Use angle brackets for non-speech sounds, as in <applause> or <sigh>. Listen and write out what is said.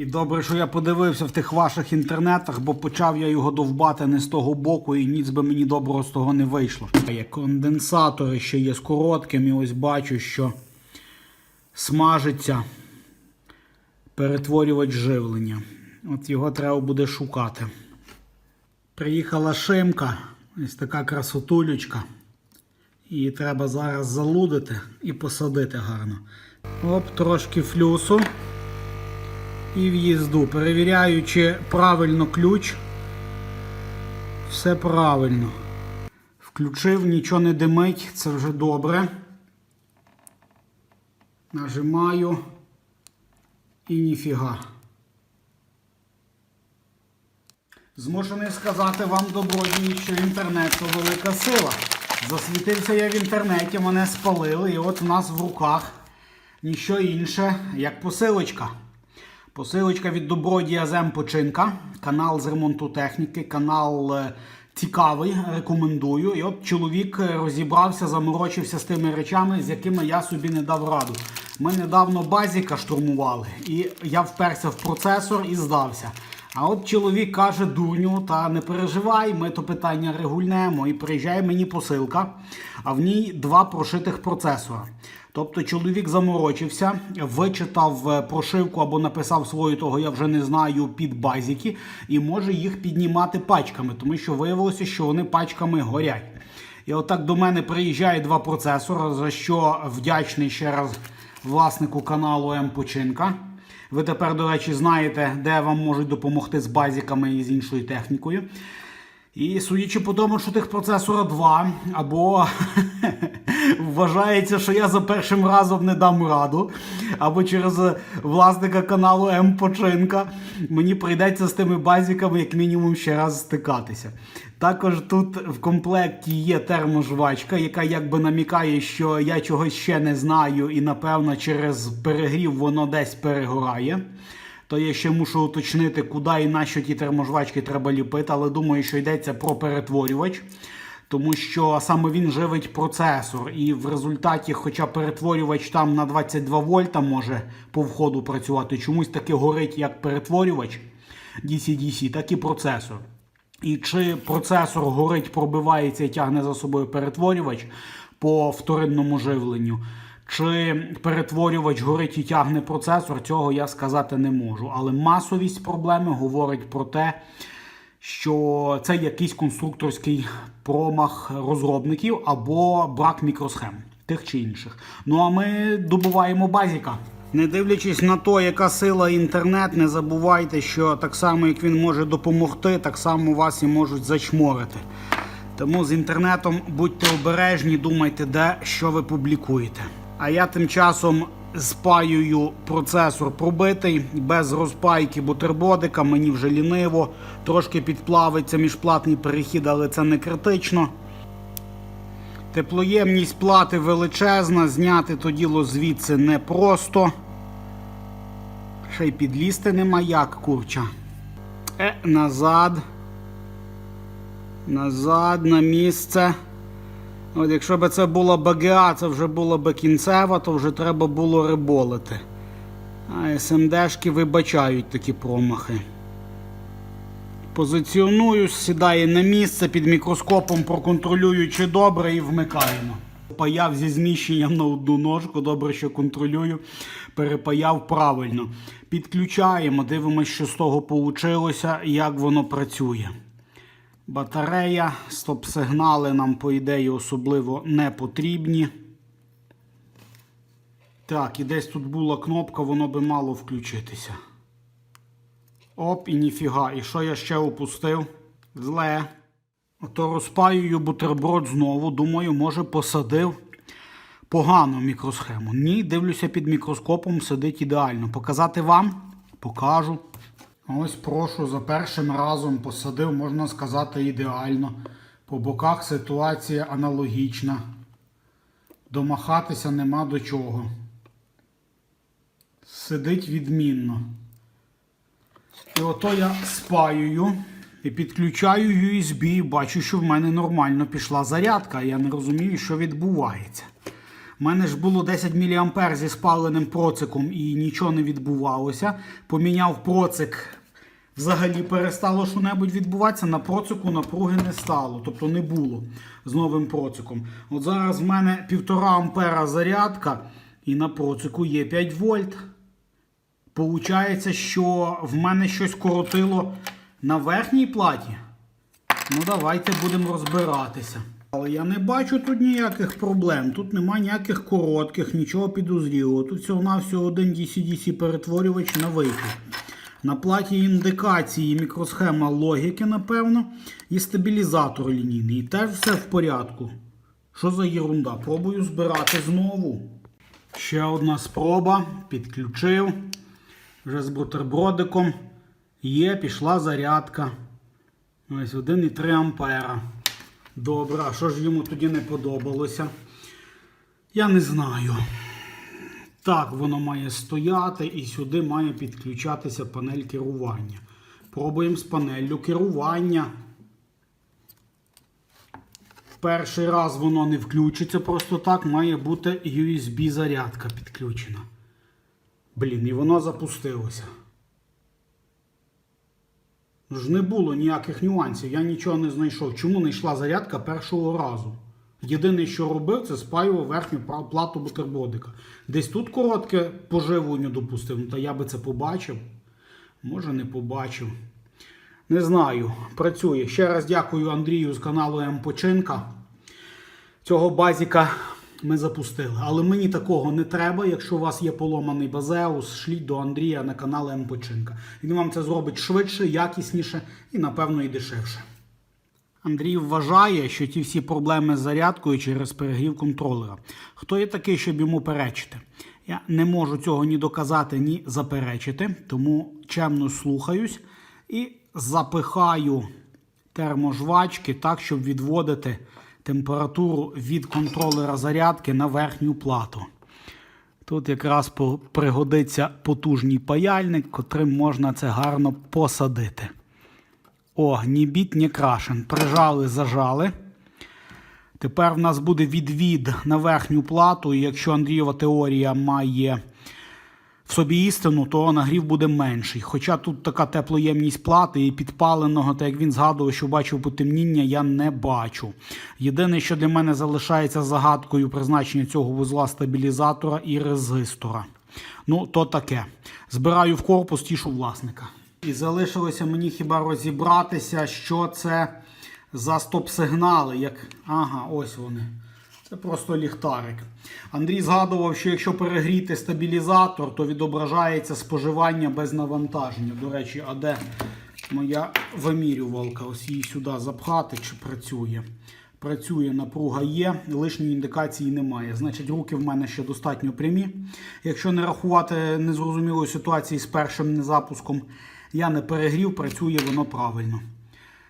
І добре, що я подивився в тих ваших інтернетах, бо почав я його довбати не з того боку, і ніц би мені доброго з того не вийшло. Є конденсатори ще є з коротким, і ось бачу, що смажиться перетворювач живлення. От його треба буде шукати. Приїхала шимка, ось така красотулючка. Її треба зараз залудити і посадити гарно. Оп, трошки флюсу і в'їзду. Перевіряю, чи правильно ключ. Все правильно. Включив, нічого не димить, це вже добре. Нажимаю і ніфіга. Змушений сказати вам добродії, що інтернет то велика сила. Засвітився я в інтернеті, мене спалили, і от у нас в руках ніщо інше, як посилочка. Посилочка від добродія Зем Починка, канал з ремонту техніки, канал е, цікавий, рекомендую. І от чоловік е, розібрався, заморочився з тими речами, з якими я собі не дав раду. Ми недавно базіка штурмували, і я вперся в процесор і здався. А от чоловік каже, дурню, та не переживай, ми то питання регульнемо. І приїжджає мені посилка, а в ній два прошитих процесора. Тобто чоловік заморочився, вичитав е, прошивку або написав свою того, я вже не знаю, під базіки, і може їх піднімати пачками, тому що виявилося, що вони пачками горять. І отак до мене приїжджає два процесори, за що вдячний ще раз власнику каналу М Починка. Ви тепер, до речі, знаєте, де вам можуть допомогти з базіками і з іншою технікою. І судячи по тому, що тих процесора два, або <laughs> вважається, що я за першим разом не дам раду, або через власника каналу М Починка мені прийдеться з тими базіками як мінімум ще раз стикатися. Також тут в комплекті є терможвачка, яка якби намікає, що я чогось ще не знаю, і напевно через перегрів воно десь перегорає. То я ще мушу уточнити, куди і на що ті терможвачки треба ліпити, але думаю, що йдеться про перетворювач, тому що саме він живить процесор. І в результаті, хоча перетворювач там на 22 вольта може по входу працювати, чомусь таки горить як перетворювач DC-DC, так і процесор. І чи процесор горить, пробивається і тягне за собою перетворювач по вторинному живленню, чи перетворювач горить і тягне процесор, цього я сказати не можу. Але масовість проблеми говорить про те, що це якийсь конструкторський промах розробників або брак мікросхем тих чи інших. Ну а ми добуваємо базіка. Не дивлячись на те, яка сила інтернет, не забувайте, що так само, як він може допомогти, так само вас і можуть зачморити. Тому з інтернетом будьте обережні, думайте, де що ви публікуєте. А я тим часом спаюю процесор пробитий, без розпайки бутербродика, мені вже ліниво, трошки підплавиться міжплатний перехід, але це не критично. Теплоємність плати величезна, зняти то діло звідси непросто. Ще й підлізти нема як, курча. Е, назад. Назад на місце. От Якщо б це була БГА, це вже була б кінцева, то вже треба було риболити. А СМДшки вибачають такі промахи. Позиціонуюсь, сідає на місце, під мікроскопом проконтролюю, чи добре, і вмикаємо. Паяв зі зміщенням на одну ножку, добре, що контролюю. Перепаяв правильно. Підключаємо, дивимося, що з того вийшло, як воно працює. Батарея, стоп-сигнали нам, по ідеї, особливо не потрібні. Так, і десь тут була кнопка, воно би мало включитися. Оп, і ніфіга. І що я ще опустив? Зле. Ото розпаюю бутерброд знову. Думаю, може посадив погано мікросхему. Ні, дивлюся під мікроскопом, сидить ідеально. Показати вам? Покажу. Ось прошу, за першим разом посадив, можна сказати, ідеально. По боках ситуація аналогічна. Домахатися нема до чого. Сидить відмінно. І ото я спаюю і підключаю USB. Бачу, що в мене нормально пішла зарядка. Я не розумію, що відбувається. У мене ж було 10 мА зі спаленим проциком і нічого не відбувалося. Поміняв процик, взагалі перестало що-небудь відбуватися. На процику напруги не стало, тобто не було з новим проциком. От зараз в мене 1,5 ампера зарядка, і на процику є 5 вольт. Получається, що в мене щось коротило на верхній платі. Ну, давайте будемо розбиратися. Але я не бачу тут ніяких проблем. Тут немає ніяких коротких, нічого підозрілого. Тут всього-навсього один DC-DC перетворювач на вихід. На платі індикації мікросхема логіки, напевно, і стабілізатор лінійний. І теж все в порядку. Що за єрунда? Пробую збирати знову. Ще одна спроба. Підключив. Вже з бутербродиком. Є, пішла зарядка. Ось 1,3 ампера. Добре, а що ж йому тоді не подобалося? Я не знаю. Так, воно має стояти і сюди має підключатися панель керування. Пробуємо з панеллю керування. Перший раз воно не включиться просто так, має бути USB зарядка підключена. Блін, і воно запустилося. ж не було ніяких нюансів, я нічого не знайшов. Чому не йшла зарядка першого разу? Єдине, що робив, це спаював верхню плату бутербродика. Десь тут коротке поживлення допустив, ну, та я би це побачив. Може, не побачив. Не знаю, працює. Ще раз дякую Андрію з каналу М Починка. Цього базіка ми запустили. Але мені такого не треба. Якщо у вас є поломаний базеус, шліть до Андрія на канал М Починка. Він вам це зробить швидше, якісніше і, напевно, і дешевше. Андрій вважає, що ті всі проблеми з зарядкою через перегрів контролера. Хто є такий, щоб йому перечити? Я не можу цього ні доказати, ні заперечити, тому чемно слухаюсь і запихаю терможвачки так, щоб відводити температуру від контролера зарядки на верхню плату. Тут якраз пригодиться потужний паяльник, котрим можна це гарно посадити. О, ні біт, ні крашен. Прижали, зажали. Тепер в нас буде відвід на верхню плату, і якщо Андрієва теорія має в собі істину, то нагрів буде менший. Хоча тут така теплоємність плати і підпаленого, так як він згадував, що бачив потемніння, я не бачу. Єдине, що для мене залишається загадкою призначення цього вузла стабілізатора і резистора. Ну, то таке. Збираю в корпус тішу власника. І залишилося мені хіба розібратися, що це за стоп-сигнали. Як... Ага, ось вони. Це просто ліхтарик. Андрій згадував, що якщо перегріти стабілізатор, то відображається споживання без навантаження. До речі, а де моя вимірювалка? Ось її сюди запхати чи працює. Працює, напруга є, лишньої індикації немає. Значить, руки в мене ще достатньо прямі. Якщо не рахувати незрозумілої ситуації з першим незапуском, я не перегрів, працює воно правильно.